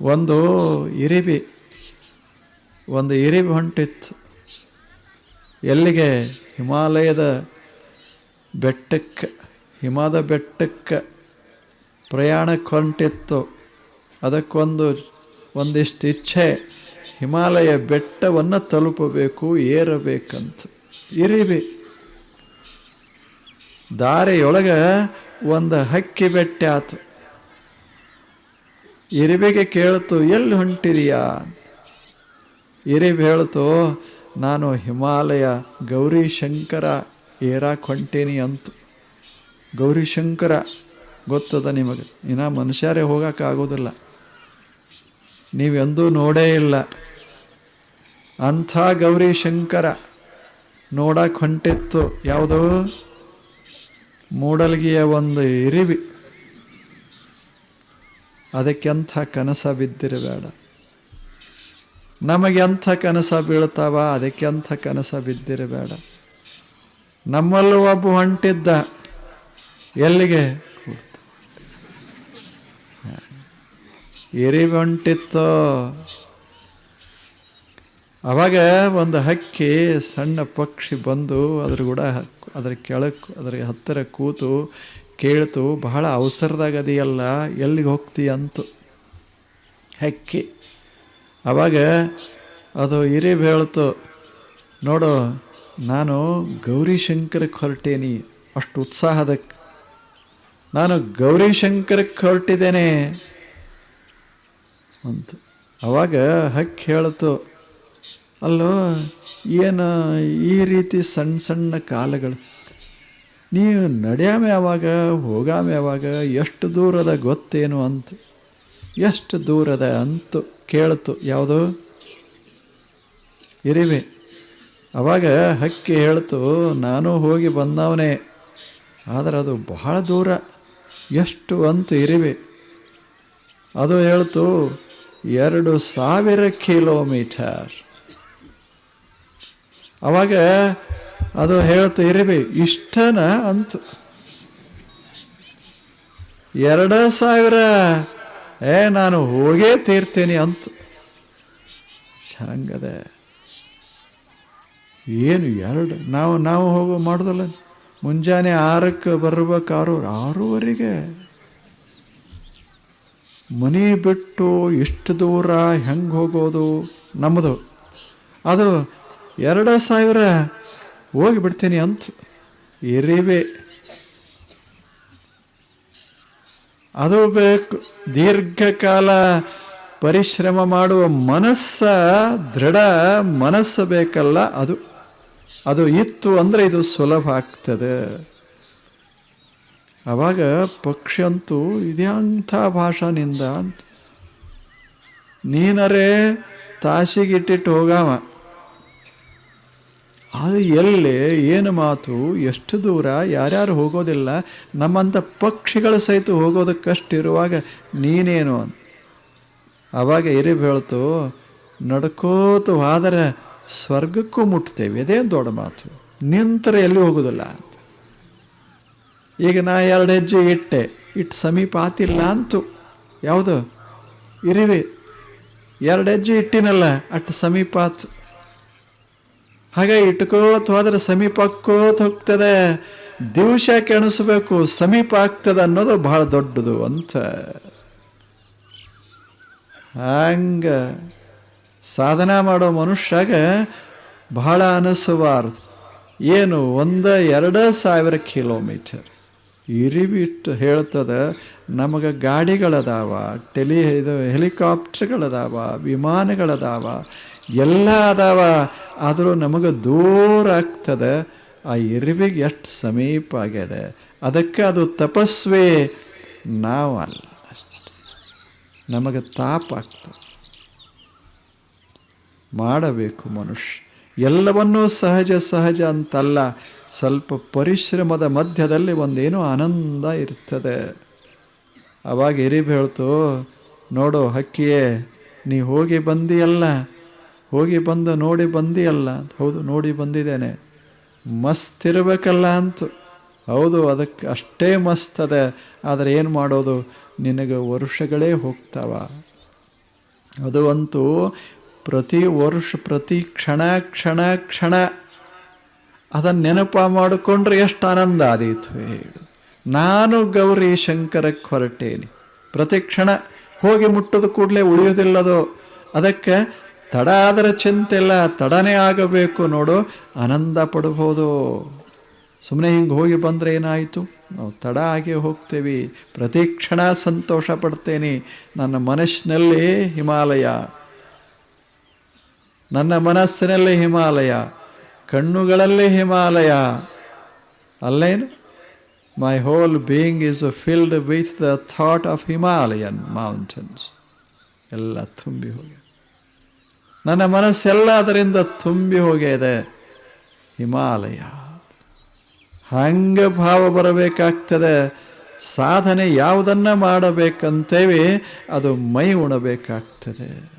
ಒಂದು ಇರಿಬಿ ಒಂದು ಇರಿಬಿ ಹೊಂಟಿತ್ತು. ಎಲ್ಲಿಗೆ? ಹಿಮಾಲಯದ ಬೆಟ್ಟಕ್ಕೆ, ಹಿಮದ ಬೆಟ್ಟಕ್ಕೆ ಪ್ರಯಾಣಕ್ಕೆ ಹೊಂಟಿತ್ತು. ಅದಕ್ಕೊಂದು, ಒಂದಿಷ್ಟು ಇಚ್ಛೆ, ಹಿಮಾಲಯ ಬೆಟ್ಟವನ್ನು ತಲುಪಬೇಕು, ಏರಬೇಕಂತ. ಇರಿಬಿ ದಾರಿಯೊಳಗೆ ಒಂದು ಹಕ್ಕಿ ಬೆಟ್ಟ ಆತು. ಇರಿಬಿಗೆ ಕೇಳ್ತು, ಎಲ್ಲಿ ಹೊಂಟಿರಿಯಾ? ಇರಿವೆ ಹೇಳ್ತು, ನಾನು ಹಿಮಾಲಯ ಗೌರಿ ಶಂಕರ ಏರಾಕ್ ಹೊಂಟೇನಿ ಅಂತು. ಗೌರಿ ಶಂಕರ ಗೊತ್ತದ ನಿಮಗೆ? ಇನ್ನು ಮನುಷ್ಯರೇ ಹೋಗೋಕ್ಕಾಗೋದಿಲ್ಲ ನೀವೆಂದೂ ನೋಡೇ ಇಲ್ಲ. ಅಂಥ ಗೌರಿ ಶಂಕರ ನೋಡಕ್ಕೆ ಹೊಂಟಿತ್ತು ಯಾವುದು? ಮೂಡಲ್ಗಿಯ ಒಂದು ಇರಿವಿ ಅದಕ್ಕೆ ಅಂಥ ಕನಸ ಬಿದ್ದಿರಬೇಡ. ನಮಗೆ ಅಂಥ ಕನಸ ಬೀಳ್ತಾವ ಅದಕ್ಕೆ ಅಂಥ ಕನಸ ಬಿದ್ದಿರಬೇಡ. ನಮ್ಮಲ್ಲೂ ಒಬ್ಬ ಹೊಂಟಿದ್ದ ಎಲ್ಲಿಗೆ? ಎರಿ ಹೊಂಟಿತ್ತು? ಅವಾಗ ಒಂದು ಹಕ್ಕಿ ಸಣ್ಣ ಪಕ್ಷಿ ಬಂದು ಅದ್ರ ಕೂಡ ಅದ್ರ ಕೆಳಕ್ಕೆ ಅದ್ರ ಹತ್ತಿರ ಕೂತು ಕೇಳ್ತು, ಬಹಳ ಅವಸರದಾಗ ಅದೆಯಲ್ಲ ಎಲ್ಲಿಗೆ ಹೋಗ್ತಿ ಅಂತು. ಹಕ್ಕಿ. ಆವಾಗ ಅದು ಇರಿ ಹೇಳ್ತು ನೋಡು, ನಾನು ಗೌರಿ ಶಂಕರಕ್ಕೆ ಹೊರಟೇನಿ, ಅಷ್ಟು ಉತ್ಸಾಹದಕ್ಕೆ ನಾನು ಗೌರಿ ಶಂಕರಕ್ಕೆ ಹೊರಟಿದ್ದೇನೆ. ಅಂತ. ಅವಾಗ ಹಕ್ಕಿ ಹೇಳ್ತು, ಅಲ್ಲೋ, ಏನು ಈ ರೀತಿ ಸಣ್ಣ ಸಣ್ಣ ಕಾಲಗಳು? ನೀವು ನಡೆಯಾಮೆ ಯಾವಾಗ, ಹೋಗಾಮೆ ಯಾವಾಗ, ಎಷ್ಟು ದೂರದ ಗೊತ್ತೇನು ಅಂತ. ಎಷ್ಟು ದೂರದ ಅಂತು ಕೇಳ್ತು ಯಾವುದು? ಇರಿವೆ. ಅವಾಗ ಹಕ್ಕಿ ಹೇಳ್ತು, ನಾನು ಹೋಗಿ ಬಂದವನೇ. ಆದರೆ ಅದು ಬಹಳ ದೂರ. ಎಷ್ಟು ಅಂತ ಇರಿವೆ. ಅದು ಹೇಳ್ತು, ಎರಡು ಸಾವಿರ ಕಿಲೋಮೀಟರ್. ಅವಾಗ ಅದು ಹೇಳ್ತು ಇರಬೇ, ಇಷ್ಟನ ಅಂತ. ಎರಡ ಸಾವಿರ, ಏ, ನಾನು ಹೋಗೇ ತೀರ್ತೀನಿ ಅಂತ. ಚೆನ್ನಾಗದ ಏನು ಎರಡು? ನಾವು ನಾವು ಹೋಗೋ ಮಾಡೋದಲ್ಲ. ಮುಂಜಾನೆ ಆರಕ್ಕೆ ಬರ್ಬೇಕಾರು ಆರೂವರೆಗೆ. ಮನೆ ಬಿಟ್ಟು ಎಷ್ಟು ದೂರ ಹೆಂಗೆ ಹೋಗೋದು ನಮ್ಮದು? ಅದು ಎರಡು ಸಾವಿರ ಹೋಗಿ ಬಿಡ್ತೀನಿ ಅಂತ ಇರಿವೆ ಅದು ಬೇಕು. ದೀರ್ಘಕಾಲ ಪರಿಶ್ರಮ ಮಾಡುವ ಮನಸ್ಸ, ದೃಢ ಮನಸ್ಸು ಬೇಕಲ್ಲ ಅದು. ಅದು ಇತ್ತು ಅಂದರೆ ಇದು ಸುಲಭ ಆಗ್ತದೆ. ಅವಾಗ ಪಕ್ಷಿ ಅಂತೂ ಇದ್ಯಾಂಥ ಭಾಷಾನಿಂದ ಅಂತ. ನೀನರೇ ತಾಸಿಗಿಟ್ಟಿಟ್ಟು ಹೋಗಾವ. ಅದು ಎಲ್ಲಿ, ಏನು ಮಾತು, ಎಷ್ಟು ದೂರ, ಯಾರ್ಯಾರು ಹೋಗೋದಿಲ್ಲ, ನಮ್ಮಂಥ ಪಕ್ಷಿಗಳು ಸಹಿತ ಹೋಗೋದಕ್ಕಷ್ಟಿರುವಾಗ ನೀನೇನು ಅಂತ. ಅವಾಗ ಇರಿ ಹೇಳ್ತು ನಡ್ಕೋತ ಹೋದರೆ ಸ್ವರ್ಗಕ್ಕೂ ಮುಟ್ತೇವೆ, ಇದೇನು ದೊಡ್ಡ ಮಾತು. ನಿಂತರೆ ಎಲ್ಲಿ ಹೋಗೋದಿಲ್ಲ ಈಗ ನಾ ಎರಡು ಹೆಜ್ಜೆ ಇಟ್ಟೆ, ಇಟ್ಟು ಸಮೀಪ ಆತಿಲ್ಲ ಅಂತು. ಯಾವುದು? ಇರಿವಿ. ಎರಡು ಹೆಜ್ಜೆ ಇಟ್ಟಿನಲ್ಲ ಅಟ್ಟು ಸಮೀಪ ಆತು. ಹಾಗೆ ಇಟ್ಕೋತ ಹೋದ್ರೆ ಸಮೀಪ ಆಕ್ಕೋತ ಹೋಗ್ತದೆ. ದಿವಸ ಕೆಣಿಸ್ಬೇಕು ಸಮೀಪ ಆಗ್ತದೆ ಅನ್ನೋದು ಬಹಳ ದೊಡ್ಡದು ಅಂತ. ಹಂಗ ಸಾಧನ ಮಾಡೋ ಮನುಷ್ಯಾಗ ಬಹಳ ಅನಿಸಬಾರ್ದು ಏನು, ಒಂದು ಎರಡು ಸಾವಿರ ಕಿಲೋಮೀಟರ್. ಇರಿಬಿಟ್ಟು ಹೇಳ್ತದೆ, ನಮಗೆ ಗಾಡಿಗಳದಾವ, ಟೆಲಿ ಇದು ಹೆಲಿಕಾಪ್ಟರ್ಗಳದಾವ, ವಿಮಾನಗಳದಾವ, ಎಲ್ಲ ಅದಾವ. ಆದರೂ ನಮಗೆ ದೂರ ಆಗ್ತದೆ. ಆ ಇರಿವಿಗೆ ಎಷ್ಟು ಸಮೀಪ ಆಗಿದೆ. ಅದಕ್ಕೆ ಅದು ತಪಸ್ವಿ ನಾವು ಅಲ್ಲ ಅಷ್ಟೆ. ನಮಗೆ ತಾಪ ಆಗ್ತದೆ. ಮಾಡಬೇಕು ಮನುಷ್ಯ. ಎಲ್ಲವನ್ನೂ ಸಹಜ ಸಹಜ ಅಂತಲ್ಲ. ಸ್ವಲ್ಪ ಪರಿಶ್ರಮದ ಮಧ್ಯದಲ್ಲಿ ಒಂದೇನೋ ಆನಂದ ಇರ್ತದೆ. ಅವಾಗ ಎರಿಬ್ ಹೇಳ್ತು, ನೋಡು ಹಕ್ಕಿಯೇ, ನೀ ಹೋಗಿ ಬಂದಿಯಲ್ಲ. ಹೋಗಿ ಬಂದು ನೋಡಿ ಬಂದಿಯಲ್ಲ. ಹೌದು, ನೋಡಿ ಬಂದಿದ್ದೇನೆ. ಮಸ್ತ್ ಇರಬೇಕಲ್ಲ ಅಂತ. ಹೌದು, ಅದಕ್ಕೆ ಅಷ್ಟೇ ಮಸ್ತ್ ಅದ. ಆದರೆ ಏನು ಮಾಡೋದು? ನಿನಗೆ ವರ್ಷಗಳೇ ಹೋಗ್ತಾವ. ಅದು ಅಂತೂ ಪ್ರತಿ ವರ್ಷ, ಪ್ರತಿ ಕ್ಷಣ ಕ್ಷಣ ಕ್ಷಣ. ಅದನ್ನು ನೆನಪ ಮಾಡಿಕೊಂಡ್ರೆ ಎಷ್ಟು ಆನಂದ ಆದೀತು ಹೇಳು. ನಾನು ಗೌರಿ ಶಂಕರಕ್ಕೆ ಹೊರಟೇನೆ. ಪ್ರತಿ ಕ್ಷಣ ಹೋಗಿ ಮುಟ್ಟೋದು ಕೂಡಲೇ ಉಳಿಯೋದಿಲ್ಲದು. ಅದಕ್ಕೆ ತಡ ಆದರೆ ಚಿಂತೆ ಇಲ್ಲ ತಡನೇ ಆಗಬೇಕು ನೋಡು, ಆನಂದ ಪಡ್ಬೋದು ಸುಮ್ಮನೆ ಹಿಂಗೆ ಹೋಗಿ ಬಂದರೆ ಏನಾಯಿತು? ನಾವು ತಡ ಆಗಿ ಹೋಗ್ತೇವೆ. ಪ್ರತಿ ಕ್ಷಣ ಸಂತೋಷ ಪಡ್ತೇನೆ. ನನ್ನ ಮನಸ್ಸಿನಲ್ಲಿ ಹಿಮಾಲಯ. ನನ್ನ ಮನಸ್ಸಿನಲ್ಲಿ ಹಿಮಾಲಯ. ಕಣ್ಣುಗಳಲ್ಲಿ ಹಿಮಾಲಯ. ಅಲ್ಲೇನು? My whole being is filled with the thought of Himalayan mountains ಎಲ್ಲ ತುಂಬಿ ಹೋಗಿ ನನ್ನ ಮನಸ್ಸೆಲ್ಲ ಅದರಿಂದ ತುಂಬಿ ಹೋಗಿದೆ. ಹಿಮಾಲಯ. ಹಂಗೆ ಭಾವ ಬರಬೇಕಾಗ್ತದೆ. ಸಾಧನೆ ಯಾವುದನ್ನು ಮಾಡಬೇಕಂತೇವೆ ಅದು ಮೈ ಉಣಬೇಕಾಗ್ತದೆ.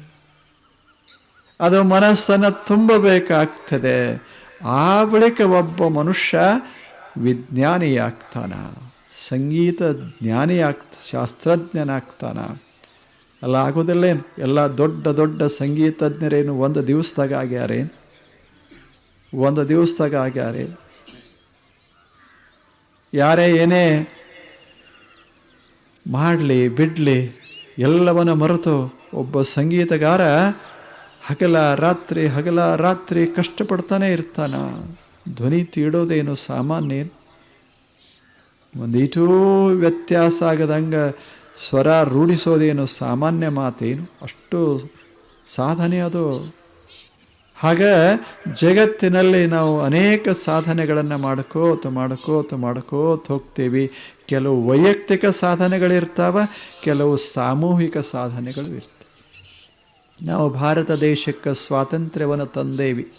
ಅದು ಮನಸ್ಸನ್ನು ತುಂಬಬೇಕಾಗ್ತದೆ. ಆ ಬಳಿಕ ಒಬ್ಬ ಮನುಷ್ಯ ವಿಜ್ಞಾನಿಯಾಗ್ತಾನ. ಸಂಗೀತ ಜ್ಞಾನಿಯಾಗ್ತ ಶಾಸ್ತ್ರಜ್ಞನಾಗ್ತಾನ. ಅಲ್ಲ ಆಗೋದಿಲ್ಲೇನು ಎಲ್ಲ ದೊಡ್ಡ ದೊಡ್ಡ ಸಂಗೀತಜ್ಞರೇನು ಒಂದು ದಿವಸದಾಗ ಆಗ್ಯಾರೇನು ಒಂದು ದಿವಸದಾಗ ಆಗ್ಯಾರೆ? ಯಾರೇ ಏನೇ ಮಾಡಲಿ, ಬಿಡಲಿ, ಎಲ್ಲವನ್ನ ಮರೆತು ಒಬ್ಬ ಸಂಗೀತಗಾರ ಹಗಲ ರಾತ್ರಿ ಹಗಲ ರಾತ್ರಿ ಕಷ್ಟಪಡ್ತಾನೆ ಇರ್ತಾನ. ಧ್ವನಿ ತೀಡೋದೇನು ಸಾಮಾನ್ಯ? ಒಂದೀಟೂ ವ್ಯತ್ಯಾಸ ಆಗದಂಗೆ ಸ್ವರ ರೂಢಿಸೋದೇನು ಸಾಮಾನ್ಯ ಮಾತೇನು? ಅಷ್ಟು ಸಾಧನೆ ಅದು. ಹಾಗೆ ಜಗತ್ತಿನಲ್ಲಿ ನಾವು ಅನೇಕ ಸಾಧನೆಗಳನ್ನು ಮಾಡ್ಕೋತ ಮಾಡ್ಕೋತ ಮಾಡ್ಕೋತ ಹೋಗ್ತೀವಿ. ಕೆಲವು ವೈಯಕ್ತಿಕ ಸಾಧನೆಗಳಿರ್ತಾವ, ಕೆಲವು ಸಾಮೂಹಿಕ ಸಾಧನೆಗಳು ಇರ್ತವೆ. ನಾವು ಭಾರತ ದೇಶಕ್ಕೆ ಸ್ವಾತಂತ್ರ್ಯವನ್ನು ತಂದೇವಿ.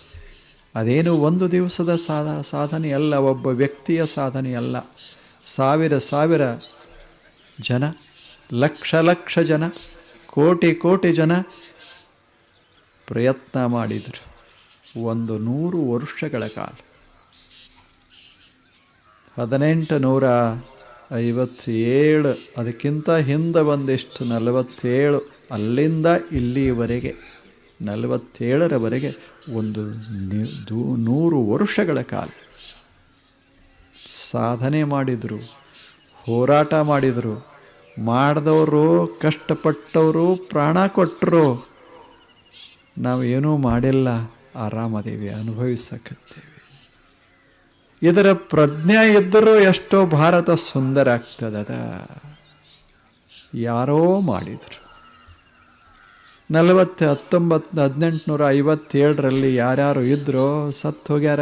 ಅದೇನು ಒಂದು ದಿವಸದ ಸಾಧ, ಸಾಧನೆ ಅಲ್ಲ, ಒಬ್ಬ ವ್ಯಕ್ತಿಯ ಸಾಧನೆ ಅಲ್ಲ. ಸಾವಿರ ಸಾವಿರ ಜನ ಲಕ್ಷ ಲಕ್ಷ ಜನ, ಕೋಟಿ ಕೋಟಿ ಜನ ಪ್ರಯತ್ನ ಮಾಡಿದರು. ಒಂದು ನೂರು ವರ್ಷಗಳ ಕಾಲ. ಹದಿನೆಂಟು ನೂರ ಐವತ್ತೇಳು, ಅದಕ್ಕಿಂತ ಹಿಂದೆ ಒಂದಿಷ್ಟು ನಲವತ್ತೇಳು, ಅಲ್ಲಿಂದ ಇಲ್ಲಿಯವರೆಗೆ ನಲವತ್ತೇಳರವರೆಗೆ ಒಂದು ನೂರು ವರ್ಷಗಳ ಕಾಲ. ಸಾಧನೆ ಮಾಡಿದರು, ಹೋರಾಟ ಮಾಡಿದರು ಮಾಡಿದವರು, ಕಷ್ಟಪಟ್ಟವರು, ಪ್ರಾಣ ಕೊಟ್ಟರು ನಾವು ಏನೂ ಮಾಡಿಲ್ಲ, ಆರಾಮದೇವಿ, ಅನುಭವಿಸಕತ್ತೇವೆ. ಇದರ ಪ್ರಜ್ಞೆ ಇದ್ದರೂ ಎಷ್ಟೋ ಭಾರತ ಸುಂದರ ಆಗ್ತದದ. ಯಾರೋ ಮಾಡಿದರು. ನಲವತ್ತು, ಹತ್ತೊಂಬತ್ತು, ಹದಿನೆಂಟುನೂರ ಐವತ್ತೇಳರಲ್ಲಿ ಯಾರ್ಯಾರು ಇದ್ದರೋ ಸತ್ತು ಹೋಗ್ಯಾರ.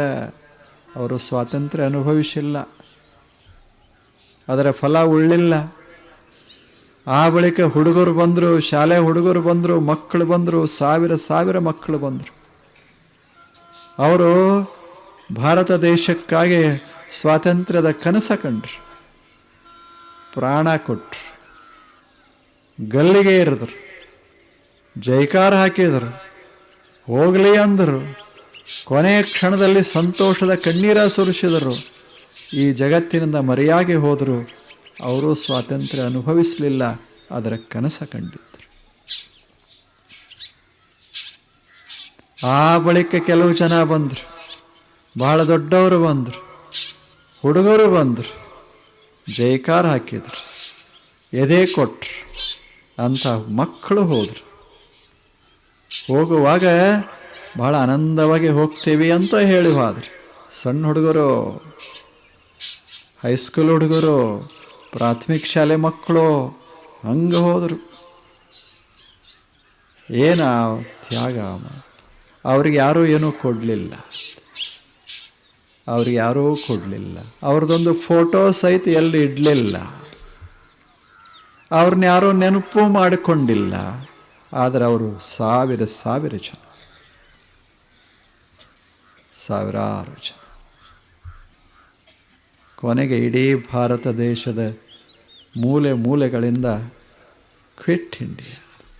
ಅವರು ಸ್ವಾತಂತ್ರ್ಯ ಅನುಭವಿಸಿಲ್ಲ. ಅದರ ಫಲ ಉಳ್ಳಿಲ್ಲ. ಆ ಬಳಿಕ ಹುಡುಗರು ಬಂದರು, ಶಾಲೆ ಹುಡುಗರು ಬಂದರು, ಮಕ್ಕಳು ಬಂದರು, ಸಾವಿರ ಸಾವಿರ ಮಕ್ಕಳು ಬಂದರು. ಅವರು ಭಾರತ ದೇಶಕ್ಕಾಗಿ ಸ್ವಾತಂತ್ರ್ಯದ ಕನಸ ಕಂಡ್ರು. ಪ್ರಾಣ ಕೊಟ್ರು. ಗಲ್ಲಿಗೆ ಇರಿದ್ರು ಜೈಕಾರ ಹಾಕಿದರು. ಹೋಗಲಿ ಅಂದರು. ಕೊನೆಯ ಕ್ಷಣದಲ್ಲಿ ಸಂತೋಷದ ಕಣ್ಣೀರ ಸುರಿಸಿದರು. ಈ ಜಗತ್ತಿನಿಂದ ಮರೆಯಾಗಿ ಹೋದರು. ಅವರು ಸ್ವಾತಂತ್ರ್ಯ ಅನುಭವಿಸಲಿಲ್ಲ, ಅದರ ಕನಸ ಕಂಡಿದ್ದರು ಆ ಬಳಿಕ ಕೆಲವು ಜನ ಬಂದರು. ಬಹಳ ದೊಡ್ಡವರು ಬಂದರು. ಹುಡುಗರು ಬಂದರು. ಜೈಕಾರ ಹಾಕಿದ್ರು. ಎದೆ ಕೊಟ್ರು. ಅಂತ ಮಕ್ಕಳು ಹೋದರು. ಹೋಗುವಾಗ ಬಹಳ ಆನಂದವಾಗಿ ಹೋಗ್ತೀವಿ ಅಂತ ಹೇಳಿ ಹೋದ್ರು. ಸಣ್ಣ ಹುಡುಗರು, ಹೈಸ್ಕೂಲ್ ಹುಡುಗರು ಪ್ರಾಥಮಿಕ ಶಾಲೆ ಮಕ್ಕಳು ಹಂಗೆ ಹೋದರು. ಏನ ತ್ಯಾಗ ಅವ್ರಿಗೆ ಯಾರೂ ಏನೂ ಕೊಡಲಿಲ್ಲ. ಅವ್ರಿಗೆ ಯಾರೂ ಕೊಡಲಿಲ್ಲ. ಅವ್ರದ್ದೊಂದು ಫೋಟೋ ಸಹಿತ ಎಲ್ಲಿ ಇಡಲಿಲ್ಲ. ಅವ್ರನ್ನ ಯಾರೂ ನೆನಪು ಮಾಡಿಕೊಂಡಿಲ್ಲ. ಆದರೆ ಅವರು ಸಾವಿರ ಸಾವಿರ ಜನ. ಸಾವಿರಾರು ಜನ. ಕೊನೆಗೆ ಇಡೀ ಭಾರತ ದೇಶದ ಮೂಲೆ ಮೂಲೆಗಳಿಂದ ಕ್ವಿಟ್ ಇಂಡಿಯಾ,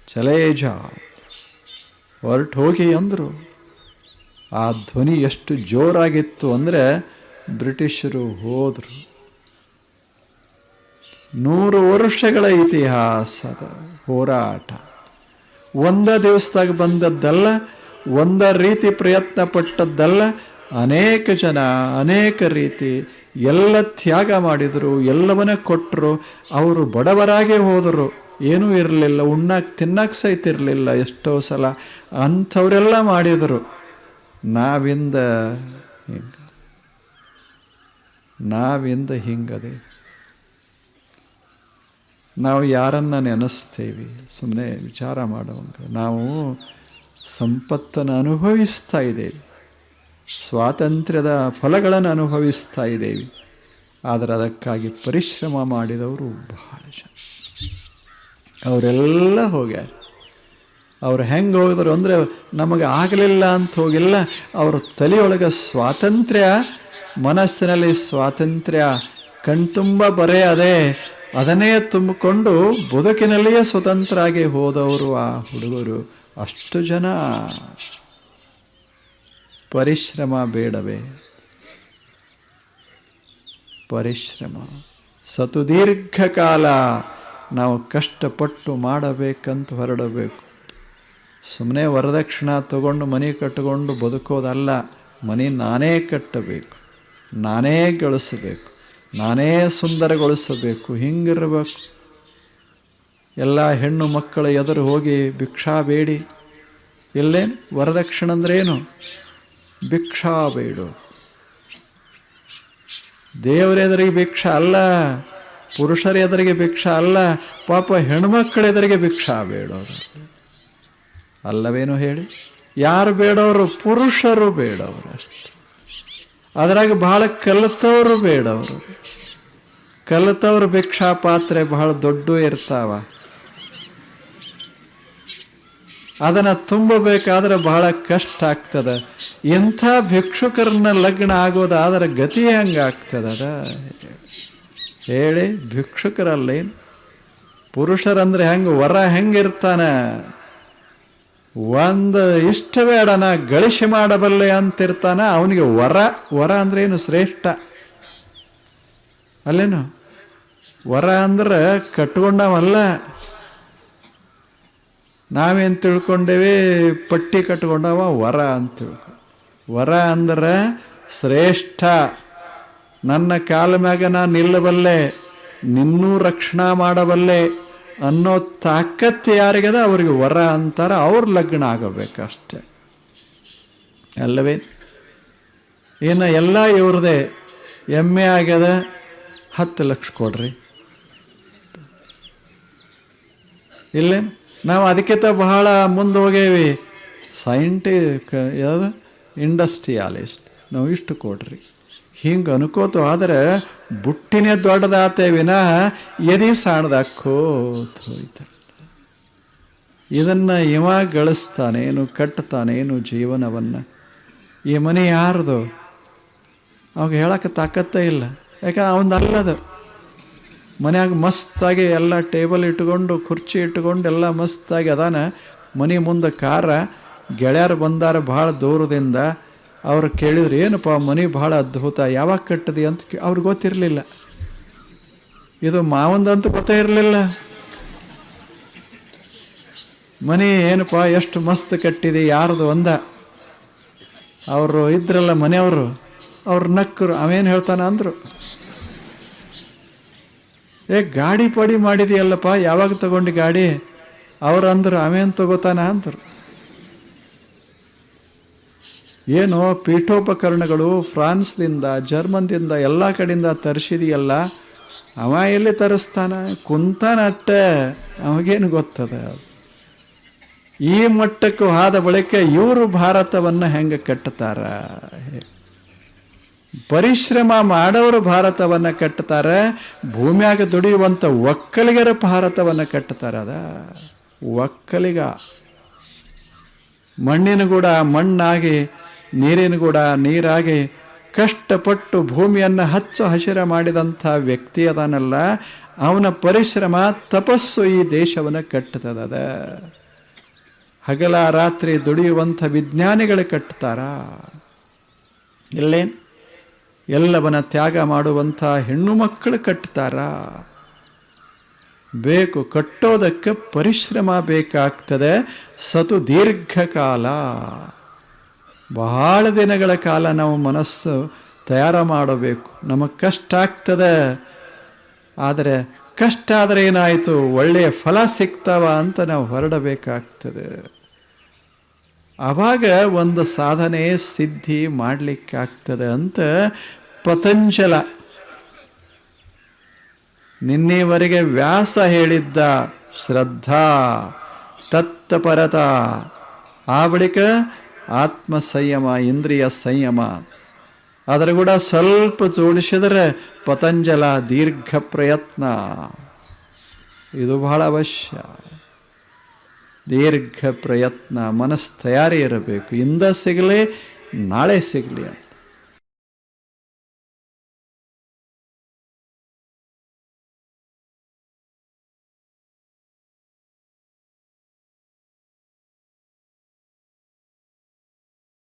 ಚಲೇ ಜಾವ್, ಹೊರಟು ಹೋಗಿ ಅಂದರು. ಆ ಧ್ವನಿ ಎಷ್ಟು ಜೋರಾಗಿತ್ತು ಅಂದರೆ ಬ್ರಿಟಿಷರು ಹೋದರು. ನೂರು ವರ್ಷಗಳ ಇತಿಹಾಸದ ಹೋರಾಟ. ಒಂದ ದಿವಸದಾಗ ಬಂದದ್ದಲ್ಲ, ಒಂದ ರೀತಿ ಪ್ರಯತ್ನ ಪಟ್ಟದ್ದಲ್ಲ, ಅನೇಕ ಜನ, ಅನೇಕ ರೀತಿ ಎಲ್ಲ ತ್ಯಾಗ ಮಾಡಿದರು, ಎಲ್ಲವನ್ನ ಕೊಟ್ಟರು ಅವರು ಬಡವರಾಗೆ ಹೋದರು. ಏನೂ ಇರಲಿಲ್ಲ ಉಣ್ಣಕ್ಕೆ ತಿನ್ನಕ್ಕೆ ಸಹಿತ ಇರಲಿಲ್ಲ ಎಷ್ಟೋ ಸಲ. ಅಂಥವರೆಲ್ಲ ಮಾಡಿದರು. ನಾವಿಂದ ನಾವಿಂದ ಹಿಂಗದೆ. ನಾವು ಯಾರನ್ನ ನೆನೆಸ್ತೇವೆ? ಸುಮ್ಮನೆ ವಿಚಾರ ಮಾಡುವಂಗೆ ನಾವು ಸಂಪತ್ತನ್ನು ಅನುಭವಿಸ್ತಾ ಇದ್ದೇವೆ. ಸ್ವಾತಂತ್ರ್ಯದ ಫಲಗಳನ್ನು ಅನುಭವಿಸ್ತಾ ಇದ್ದೇವೆ. ಆದರೆ ಅದಕ್ಕಾಗಿ ಪರಿಶ್ರಮ ಮಾಡಿದವರು ಬಹಳ ಜನ. ಅವರೆಲ್ಲ ಹೋಗ್ಯಾರ. ಅವ್ರು ಹೆಂಗೆ ಹೋಗಿದ್ರು ಅಂದರೆ ನಮಗೆ ಆಗಲಿಲ್ಲ ಅಂತ ಹೋಗಿಲ್ಲ. ಅವ್ರ ತಲೆಯೊಳಗೆ ಸ್ವಾತಂತ್ರ್ಯ, ಮನಸ್ಸಿನಲ್ಲಿ ಸ್ವಾತಂತ್ರ್ಯ, ಕಣ್ತುಂಬ ಬರೇ ಅದೇ. ಅದನ್ನೇ ತುಂಬಿಕೊಂಡು ಬದುಕಿನಲ್ಲಿಯೇ ಸ್ವತಂತ್ರ ಆಗಿ ಹೋದವರು ಆ ಹುಡುಗರು ಅಷ್ಟು ಜನ. ಪರಿಶ್ರಮ ಬೇಡವೇ? ಪರಿಶ್ರಮ. ಸತು ದೀರ್ಘಕಾಲ ನಾವು ಕಷ್ಟಪಟ್ಟು ಮಾಡಬೇಕಂತ ಹೊರಡಬೇಕು. ಸುಮ್ಮನೆ ವರದಕ್ಷಿಣ ತಗೊಂಡು ಮನೆ ಕಟ್ಟಿಕೊಂಡು ಬದುಕೋದಲ್ಲ, ಮನೆ ನಾನೇ ಕಟ್ಟಬೇಕು, ನಾನೇ ಗಳಿಸಬೇಕು, ನಾನೇ ಸುಂದರಗೊಳಿಸಬೇಕು, ಹಿಂಗಿರಬೇಕು. ಎಲ್ಲ ಹೆಣ್ಣು ಮಕ್ಕಳ ಎದುರು ಹೋಗಿ ಭಿಕ್ಷಾ ಬೇಡಿ. ಎಲ್ಲೇನು? ವರದಕ್ಷಿಣೆ ಅಂದ್ರೇನು? ಭಿಕ್ಷಾ ಬೇಡು. ದೇವರ ಎದುರಿಗೆ ಭಿಕ್ಷಾ ಅಲ್ಲ, ಪುರುಷರ ಎದುರಿಗೆ ಭಿಕ್ಷಾ ಅಲ್ಲ, ಪಾಪ ಹೆಣ್ಮಕ್ಳ ಎದುರಿಗೆ ಭಿಕ್ಷಾ ಬೇಡೋರು. ಅಲ್ಲವೇನು ಹೇಳಿ? ಯಾರು ಬೇಡವರು ಪುರುಷರು ಬೇಡವರು ಅಷ್ಟೆ. ಅದ್ರಾಗ ಬಹಳ ಕಲಿತವರು ಬೇಡವರು ಕಲಿತವ್ರ ಭಿಕ್ಷಾ ಪಾತ್ರೆ ಬಹಳ ದೊಡ್ಡ ಇರ್ತಾವ. ಅದನ್ನು ತುಂಬಬೇಕಾದ್ರೆ ಬಹಳ ಕಷ್ಟ ಆಗ್ತದೆ. ಎಂಥ ಭಿಕ್ಷುಕರನ್ನ ಲಗ್ನ ಆಗೋದಾದ್ರೆ ಗತಿ ಹೆಂಗಾಗ್ತದದ ಹೇಳಿ ಭಿಕ್ಷುಕರಲ್ಲಿ ಪುರುಷರಂದ್ರೆ ಹೆಂಗೆ, ವರ ಹೆಂಗಿರ್ತಾನೆ? ಒಂದು ಇಷ್ಟ ಬೇಡನ ಗಳಿಸಿ ಮಾಡಬಲ್ಲೆ ಅಂತಿರ್ತಾನೆ, ಅವನಿಗೆ ವರ ವರ ಅಂದ್ರೆ ಏನು ಶ್ರೇಷ್ಠ? ಅಲ್ಲೇನು? ವರ ಅಂದ್ರೆ ಕಟ್ಕೊಂಡವಲ್ಲ. ನಾವೇನು ತಿಳ್ಕೊಂಡೇವಿ? ಪಟ್ಟಿ ಕಟ್ಕೊಂಡವ ವರ ಅಂತ ತಿಳ್ಕೊ. ವರ ಅಂದ್ರೆ ಶ್ರೇಷ್ಠ. ನನ್ನ ಕಾಲ ಮ್ಯಾಗ ನಾನು ನಿಲ್ಲಬಲ್ಲೆ, ನಿನ್ನೂ ರಕ್ಷಣಾ ಮಾಡಬಲ್ಲೆ ಅನ್ನೋ ತಾಕತ್ತು ಯಾರಿಗದ ಅವ್ರಿಗೆ ವರ ಅಂತಾರೆ ಅವ್ರ ಲಗ್ನ ಆಗಬೇಕಷ್ಟೆ. ಅಲ್ಲವೇ? ಇನ್ನು ಎಲ್ಲ ಇವ್ರದೇ ಎಮ್ಮೆ ಆಗ್ಯದ? ಹತ್ತು ಲಕ್ಷ ಕೊಡ್ರಿ. ಇಲ್ಲೇ ನಾವು ಅದಕ್ಕಿಂತ ಬಹಳ ಮುಂದೆ ಹೋಗೇವಿ. ಸೈಂಟಿಕ್ ಯಾವುದು? ಇಂಡಸ್ಟ್ರಿಯಾಲಿಸ್ಟ್ ನಾವು ಇಷ್ಟು ಕೊಡ್ರಿ. ಹಿಂಗೆ ಅನ್ಕೋತು ಆದರೆ ಬುಟ್ಟಿನೇ ದೊಡ್ಡದಾತೆ ವಿನಃ ಎದಿ ಸಾಣದಾಕೋತ ಹೋಯ್ತ. ಇದನ್ನು ಇವ ಗಳಿಸ್ತಾನೇನು ಕಟ್ತಾನೇನು ಜೀವನವನ್ನು. ಈ ಮನೆ ಯಾರ್ದು? ಅವಾಗ ಹೇಳಕ್ಕೆ ತಾಕತ್ತೇ ಇಲ್ಲ. ಯಾಕೆ? ಅವನ ಅಲ್ಲದು ಮನ್ಯಾಗ ಮಸ್ತಾಗಿ ಎಲ್ಲ ಟೇಬಲ್ ಇಟ್ಕೊಂಡು, ಕುರ್ಚಿ ಇಟ್ಕೊಂಡು ಎಲ್ಲ ಮಸ್ತಾಗಿ ಅದಾನ. ಮನೆ ಮುಂದೆ ಕಾರ, ಗೆಳೆಯರು ಬಂದಾರ ಭಾಳ ದೂರದಿಂದ. ಅವ್ರು ಕೇಳಿದ್ರು, ಏನಪ್ಪ, ಮನೆ ಭಾಳ ಅದ್ಭುತ, ಯಾವಾಗ ಕಟ್ಟದಿ? ಅಂತ ಅವ್ರಿಗೆ ಗೊತ್ತಿರಲಿಲ್ಲ. ಇದು ಮಾವಂದಂತೂ ಗೊತ್ತೇ ಇರಲಿಲ್ಲ. ಮನೆ ಏನಪ್ಪ, ಎಷ್ಟು ಮಸ್ತ್ ಕಟ್ಟಿದೆ, ಯಾರ್ದು ಒಂದ? ಅವರು ಇದ್ರಲ್ಲ ಮನೆಯವರು, ಅವ್ರು ನಕ್ಕರು, ಅವೇನು ಹೇಳ್ತಾನ ಅಂದರು. ಏ, ಗಾಡಿ ಪಡಿ ಮಾಡಿದೆಯಲ್ಲಪ್ಪ, ಯಾವಾಗ ತಗೊಂಡು ಗಾಡಿ? ಅವ್ರು ಅಂದರು, ಅವೇನು ತಗೋತಾನ? ಅಂದರು. ಏನು ಪೀಠೋಪಕರಣಗಳು ಫ್ರಾನ್ಸ್ದಿಂದ, ಜರ್ಮನ್ದಿಂದ, ಎಲ್ಲ ಕಡೆಯಿಂದ ತರಿಸಿದೆಯಲ್ಲ, ಅವ ಎಲ್ಲಿ ತರಿಸ್ತಾನ? ಕುಂತಾನ ಅಟ್ಟ. ಅವಾಗೇನು ಗೊತ್ತದ? ಈ ಮಟ್ಟಕ್ಕೂ ಆದ ಬಳಿಕ ಇವರು ಭಾರತವನ್ನು ಹೆಂಗೆ ಕಟ್ಟುತ್ತಾರ ಪರಿಶ್ರಮ ಮಾಡೋರು ಭಾರತವನ್ನು ಕಟ್ಟುತ್ತಾರೆ ಭೂಮಿಯಾಗ ದುಡಿಯುವಂಥ ಒಕ್ಕಲಿಗರ ಭಾರತವನ್ನು ಕಟ್ಟುತ್ತಾರೆ ಅದ. ಒಕ್ಕಲಿಗ. ಮಣ್ಣಿನ ಕೂಡ ಮಣ್ಣಾಗಿ, ನೀರಿನ ಕೂಡ ನೀರಾಗಿ ಕಷ್ಟಪಟ್ಟು ಭೂಮಿಯನ್ನು ಹಚ್ಚು ಹಸಿರ ಮಾಡಿದಂಥ ವ್ಯಕ್ತಿ ಅದಾನಲ್ಲ, ಅವನ ಪರಿಶ್ರಮ ತಪಸ್ಸು ಈ ದೇಶವನ್ನು ಕಟ್ಟುತ್ತದ ಹಗಲ ರಾತ್ರಿ ದುಡಿಯುವಂಥ ವಿಜ್ಞಾನಿಗಳು ಕಟ್ತಾರ. ಇಲ್ಲೇನು? ಎಲ್ಲವನ್ನ ತ್ಯಾಗ ಮಾಡುವಂಥ ಹೆಣ್ಣು ಮಕ್ಕಳು ಕಟ್ತಾರ? ಬೇಕು ಕಟ್ಟೋದಕ್ಕೆ ಪರಿಶ್ರಮ ಬೇಕಾಗ್ತದೆ, ಸತು ದೀರ್ಘಕಾಲ. ಬಹಳ ದಿನಗಳ ಕಾಲ ನಾವು ಮನಸ್ಸು ತಯಾರು ಮಾಡಬೇಕು. ನಮಗೆ ಕಷ್ಟ ಆಗ್ತದೆ. ಆದರೆ ಕಷ್ಟ ಆದರೆ ಏನಾಯಿತು? ಒಳ್ಳೆಯ ಫಲ ಸಿಗ್ತಾವ ಅಂತ ನಾವು ಹೊರಡಬೇಕಾಗ್ತದೆ. ಆವಾಗ ಒಂದು ಸಾಧನೆ ಸಿದ್ಧಿ ಮಾಡಲಿಕ್ಕಾಗ್ತದೆ ಅಂತ ಪತಂಜಲ ನಿನ್ನೆವರೆಗೆ ವ್ಯಾಸ ಹೇಳಿದ್ದ ಶ್ರದ್ಧಾ ತತ್ತಪರತ. ಆ ಬಳಿಕ ಆತ್ಮ ಸಂಯಮ ಇಂದ್ರಿಯ ಸಂಯಮ. ಅದರ ಕೂಡ ಸ್ವಲ್ಪ ಜೋಡಿಸಿದರೆ ಪತಂಜಲ ದೀರ್ಘ ಪ್ರಯತ್ನ. ಇದು ಬಹಳ ಅವಶ್ಯ. ದೀರ್ಘ ಪ್ರಯತ್ನ, ಮನಸ್ಸು ತಯಾರಿ ಇರಬೇಕು. ಇಂದ ಸಿಗಲಿ, ನಾಳೆ ಸಿಗಲಿ ಅಂತ.